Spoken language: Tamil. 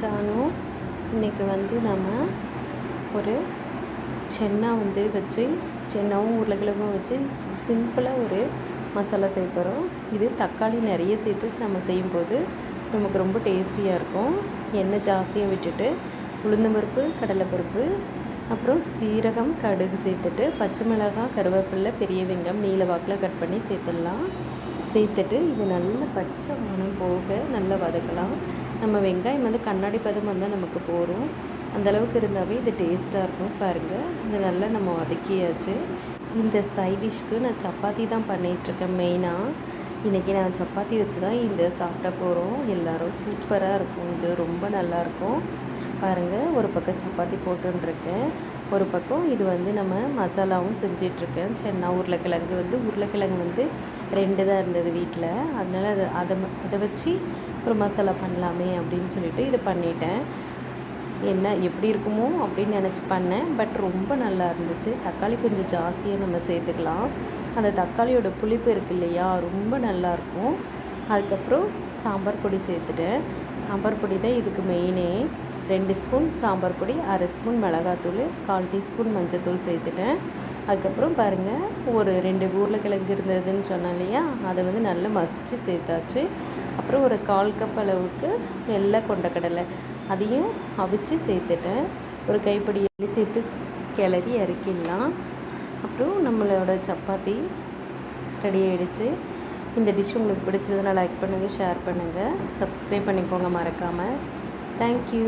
ஜானு இன்றைக்கி வந்து நம்ம ஒரு சென்னா வந்து வச்சு சென்னாவும் உருளைக்கிழங்கும் வச்சு சிம்பிளாக ஒரு மசாலா செய்ய போகிறோம் இது தக்காளி நிறைய சேர்த்து நம்ம செய்யும்போது நமக்கு ரொம்ப டேஸ்டியாக இருக்கும். எண்ணெய் ஜாஸ்தியாக விட்டுட்டு உளுந்தம்பருப்பு கடலைப்பருப்பு அப்புறம் சீரகம் கடுகு சேர்த்துட்டு பச்சை மிளகாய் கருவேப்பிலை பெரிய வெங்காயம் நீல வாக்கில் கட் பண்ணி சேர்த்துடலாம். சேர்த்துட்டு இது நல்ல பச்சை மணம் போக நல்லா வதக்கலாம். நம்ம வெங்காயம் வந்து கண்ணாடி பதம் வந்தால் நமக்கு போகும் அந்தளவுக்கு இருந்தாவே இது டேஸ்ட்டாக இருக்கும் பாருங்கள் இது நல்லா நம்ம வதக்கியாச்சு. இந்த சைடிஷ்க்கு டிஷ்க்கு நான் சப்பாத்தி தான் பண்ணிகிட்ருக்கேன் மெயினாக இன்றைக்கி நான் சப்பாத்தி வச்சு தான் இந்த சாப்பிட போகிறோம் எல்லோரும் சூப்பராக இருக்கும். இது ரொம்ப நல்லாயிருக்கும் பாருங்கள் ஒரு பக்கம் சப்பாத்தி போட்டுருக்கேன் ஒரு பக்கம் இது வந்து நம்ம மசாலாவும் செஞ்சிட்ருக்கேன். சென்னா உருளைக்கிழங்கு வந்து உருளைக்கிழங்கு வந்து ரெண்டு தான் இருந்தது வீட்டில் அதனால் அதை அதை அதை வச்சு ஒரு மசாலா பண்ணலாமே அப்படின்னு சொல்லிட்டு இது பண்ணிட்டேன். என்ன எப்படி இருக்குமோ அப்படின்னு நினச்சி பண்ணேன். பட் ரொம்ப நல்லா இருந்துச்சு. தக்காளி கொஞ்சம் ஜாஸ்தியாக நம்ம சேர்த்துக்கலாம். அந்த தக்காளியோட புளிப்பு இருக்கு இல்லையா ரொம்ப நல்லாயிருக்கும் அதுக்கப்புறம் சாம்பார் பொடி சேர்த்துட்டேன். சாம்பார் பொடி தான் இதுக்கு மெயினே ரெண்டு ஸ்பூன் சாம்பார் பொடி அரை ஸ்பூன் மிளகாத்தூள் கால் டீஸ்பூன் மஞ்சத்தூள் சேர்த்துட்டேன். அதுக்கப்புறம் பாருங்கள் ஒரு ரெண்டு உருளைக்கிழங்கு இருந்ததுன்னு சொன்னேன் இல்லையா? அதை வந்து நல்லா மசித்து சேர்த்தாச்சு. அப்புறம் ஒரு கால் கப் அளவுக்கு வெள்ளை கொண்டக்கடலை அதையும் அவிச்சு சேர்த்துட்டேன். ஒரு கைப்பிடி எள்ளி சேர்த்து கிளறி இறக்கிடலாம். அப்புறம் நம்மளோட சப்பாத்தி ரெடி ஆகிடுச்சு இந்த டிஷ் உங்களுக்கு பிடிச்சிருந்தனா லைக் பண்ணுங்கள் ஷேர் பண்ணுங்கள் சப்ஸ்கிரைப் பண்ணிக்கோங்க மறக்காமல் தேங்க்யூ